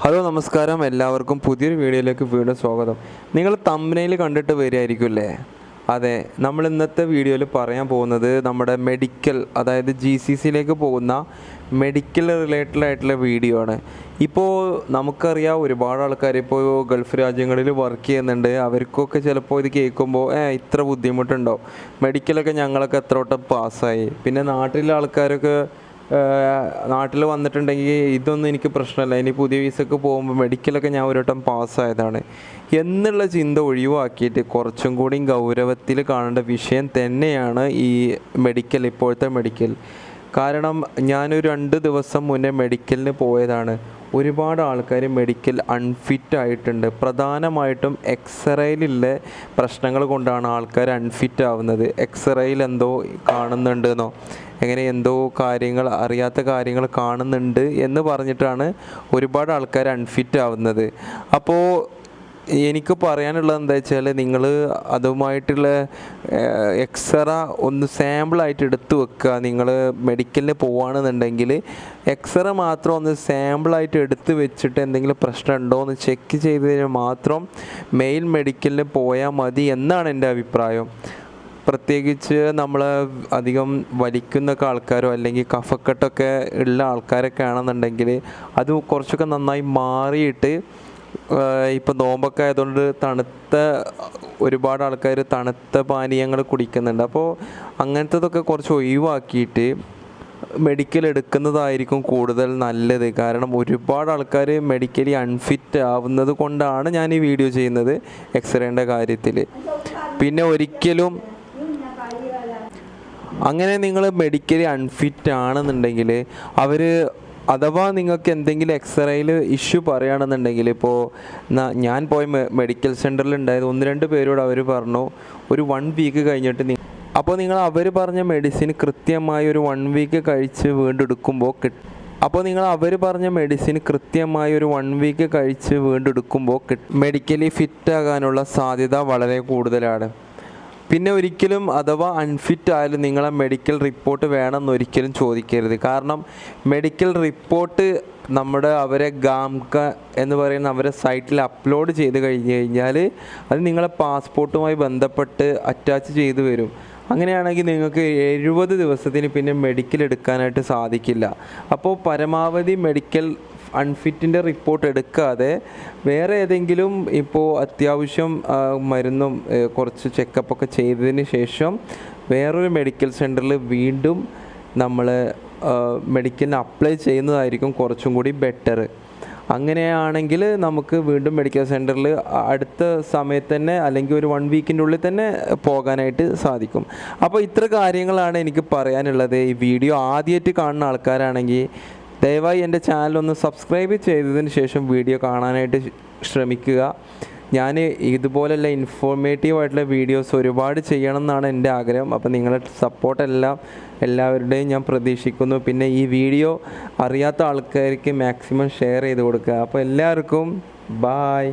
Hello നമസ്കാരം. എല്ലാവർക്കും പുതിയൊരു വീഡിയോയിലേക്ക് വീണ്ടും സ്വാഗതം. നിങ്ങൾ തമ്മനയിൽ കണ്ടിട്ട് വരികയായിരിക്കും അല്ലേ അതെ നമ്മൾ ഇന്നത്തെ വീഡിയോയിൽ പറയാൻ പോകുന്നത് നമ്മുടെ മെഡിക്കൽ അതായത് ജി സി സിയിലേക്ക് പോകുന്ന മെഡിക്കൽ റിലേറ്റഡ് ആയിട്ടുള്ള വീഡിയോ ആണ്. ഇപ്പോൾ നമുക്കറിയാം ഒരുപാട് ആൾക്കാർ ഇപ്പോൾ ഗൾഫ് രാജ്യങ്ങളിൽ വർക്ക് ചെയ്യുന്നുണ്ട്. അവർക്കൊക്കെ ചിലപ്പോൾ ഇത് കേൾക്കുമ്പോൾ ഏ ഇത്ര ബുദ്ധിമുട്ടുണ്ടോ? മെഡിക്കലൊക്കെ ഞങ്ങളൊക്കെ എത്ര വട്ടം പാസ്സായി പിന്നെ നാട്ടിലെ ആൾക്കാരൊക്കെ നാട്ടിൽ വന്നിട്ടുണ്ടെങ്കിൽ ഇതൊന്നും എനിക്ക് പ്രശ്നമല്ല ഇനി പുതിയ വിസക്ക് പോകുമ്പോൾ മെഡിക്കലൊക്കെ ഞാൻ ഒരു വട്ടം പാസ്സായതാണ്. എന്നുള്ള ചിന്ത ഒഴിവാക്കിയിട്ട് കുറച്ചും കൂടി ഗൗരവത്തിൽ കാണേണ്ട വിഷയം തന്നെയാണ് ഈ മെഡിക്കൽ ഇപ്പോഴത്തെ മെഡിക്കൽ. കാരണം ഞാനൊരു രണ്ട് ദിവസം മുന്നേ മെഡിക്കലിന് പോയതാണ്. ഒരുപാട് ആൾക്കാർ മെഡിക്കൽ അൺഫിറ്റ് ആയിട്ടുണ്ട്. പ്രധാനമായിട്ടും എക്സ്റേയിലുള്ള പ്രശ്നങ്ങൾ കൊണ്ടാണ് ആൾക്കാർ അൺഫിറ്റ് ആവുന്നത്. എക്സ്റേയിൽ എന്തോ കാണുന്നുണ്ടെന്നോ എങ്ങനെ എന്തോ കാര്യങ്ങൾ അറിയാത്ത കാര്യങ്ങൾ കാണുന്നുണ്ട് എന്ന് പറഞ്ഞിട്ടാണ് ഒരുപാട് ആൾക്കാർ അൺഫിറ്റ് ആവുന്നത്. അപ്പോൾ എനിക്ക് പറയാനുള്ളത് എന്താ വെച്ചാൽ നിങ്ങൾ അതുമായിട്ടുള്ള എക്സ്റ ഒന്ന് സാമ്പിളായിട്ട് എടുത്ത് വെക്കുക. നിങ്ങൾ മെഡിക്കലിന് പോവുകയാണെന്നുണ്ടെങ്കിൽ എക്സ്റ മാത്രം ഒന്ന് സാമ്പിളായിട്ട് എടുത്ത് വെച്ചിട്ട് എന്തെങ്കിലും പ്രശ്നം ഉണ്ടോ എന്ന് ചെക്ക് ചെയ്തതിന് മാത്രം മെയിൽ മെഡിക്കലിന് പോയാൽ മതി എന്നാണ് എന്റെ അഭിപ്രായം. പ്രത്യേകിച്ച് നമ്മൾ അധികം വലിക്കുന്നൊക്കെ ആൾക്കാരോ അല്ലെങ്കിൽ കഫക്കെട്ടൊക്കെ ഉള്ള ആൾക്കാരൊക്കെ ആണെന്നുണ്ടെങ്കിൽ അത് കുറച്ചൊക്കെ നന്നായി മാറിയിട്ട് ഇപ്പോൾ നോമ്പൊക്കെ ആയതുകൊണ്ട് തണുത്ത ഒരുപാട് ആൾക്കാർ തണുത്ത പാനീയങ്ങൾ കുടിക്കുന്നുണ്ട്. അപ്പോൾ അങ്ങനത്തതൊക്കെ കുറച്ച് ഒഴിവാക്കിയിട്ട് മെഡിക്കൽ എടുക്കുന്നതായിരിക്കും കൂടുതൽ നല്ലത്. കാരണം ഒരുപാട് ആൾക്കാർ മെഡിക്കലി അൺഫിറ്റ് ആവുന്നത് കൊണ്ടാണ് ഞാൻ ഈ വീഡിയോ ചെയ്യുന്നത് എക്സ്റേന്റെ കാര്യത്തിൽ പിന്നെ ഒരിക്കലും അങ്ങനെ നിങ്ങൾ മെഡിക്കലി അൺഫിറ്റ് ആണെന്നുണ്ടെങ്കിൽ അവർ അഥവാ നിങ്ങൾക്ക് എന്തെങ്കിലും എക്സ്റേയിൽ ഇഷ്യൂ പറയുകയാണെന്നുണ്ടെങ്കിൽ ഇപ്പോൾ ഞാൻ പോയ മെഡിക്കൽ സെന്ററിൽ ഉണ്ടായത് ഒന്ന് രണ്ട് പേരോട് അവർ പറഞ്ഞു ഒരു വൺ വീക്ക് കഴിഞ്ഞിട്ട് അപ്പോൾ നിങ്ങൾ അവർ പറഞ്ഞ മെഡിസിൻ കൃത്യമായി ഒരു വൺ വീക്ക് കഴിച്ച് വീണ്ടും എടുക്കുമ്പോൾ കിട്ടും അപ്പോൾ നിങ്ങൾ അവർ പറഞ്ഞ മെഡിസിൻ കൃത്യമായി ഒരു വൺ വീക്ക് കഴിച്ച് വീണ്ടും എടുക്കുമ്പോൾ മെഡിക്കലി ഫിറ്റ് ആകാനുള്ള സാധ്യത വളരെ കൂടുതലാണ്. പിന്നെ ഒരിക്കലും അഥവാ അൺഫിറ്റ് ആയാലും നിങ്ങളെ മെഡിക്കൽ റിപ്പോർട്ട് വേണമെന്ന് ഒരിക്കലും ചോദിക്കരുത്. കാരണം മെഡിക്കൽ റിപ്പോർട്ട് നമ്മുടെ അവരെ ഗാംക എന്ന് പറയുന്ന അവരെ സൈറ്റിൽ അപ്ലോഡ് ചെയ്ത് കഴിഞ്ഞ് കഴിഞ്ഞാൽ അത് നിങ്ങളെ പാസ്പോർട്ടുമായി ബന്ധപ്പെട്ട് അറ്റാച്ച് ചെയ്തു വരും. അങ്ങനെയാണെങ്കിൽ നിങ്ങൾക്ക് എഴുപത് ദിവസത്തിന് പിന്നെ മെഡിക്കൽ എടുക്കാനായിട്ട് സാധിക്കില്ല. അപ്പോൾ പരമാവധി മെഡിക്കൽ അൺഫിറ്റിന്റെ റിപ്പോർട്ട് എടുക്കാതെ വേറെ ഏതെങ്കിലും ഇപ്പോൾ അത്യാവശ്യം മരുന്നും കുറച്ച് ചെക്കപ്പൊക്കെ ചെയ്തതിന് ശേഷം വേറൊരു മെഡിക്കൽ സെന്ററിൽ വീണ്ടും നമ്മൾ മെഡിക്കലിന് അപ്ലൈ ചെയ്യുന്നതായിരിക്കും കുറച്ചും കൂടി ബെറ്റർ അങ്ങനെയാണെങ്കിൽ നമുക്ക് വീണ്ടും മെഡിക്കൽ സെന്ററിൽ അടുത്ത സമയത്ത് തന്നെ അല്ലെങ്കിൽ ഒരു വൺ വീക്കിന്റെ ഉള്ളിൽ തന്നെ പോകാനായിട്ട് സാധിക്കും. അപ്പോൾ ഇത്ര കാര്യങ്ങളാണ് എനിക്ക് പറയാനുള്ളത്. ഈ വീഡിയോ ആദ്യമായിട്ട് കാണുന്ന ആൾക്കാരാണെങ്കിൽ ദയവായി എന്റെ ചാനൽ ഒന്ന് സബ്സ്ക്രൈബ് ചെയ്തതിന് ശേഷം വീഡിയോ കാണാനായിട്ട് ശ്രമിക്കുക. ഞാൻ ഇതുപോലെയുള്ള ഇൻഫോർമേറ്റീവ് ആയിട്ടുള്ള വീഡിയോസ് ഒരുപാട് ചെയ്യണം എന്നാണ് എന്റെ ആഗ്രഹം. അപ്പോൾ നിങ്ങളുടെ സപ്പോർട്ടെല്ലാം എല്ലാവരുടെയും ഞാൻ പ്രതീക്ഷിക്കുന്നു. പിന്നെ ഈ വീഡിയോ അറിയാത്ത ആൾക്കാർക്ക് മാക്സിമം ഷെയർ ചെയ്ത് കൊടുക്കുക. അപ്പോൾ എല്ലാവർക്കും ബായ്.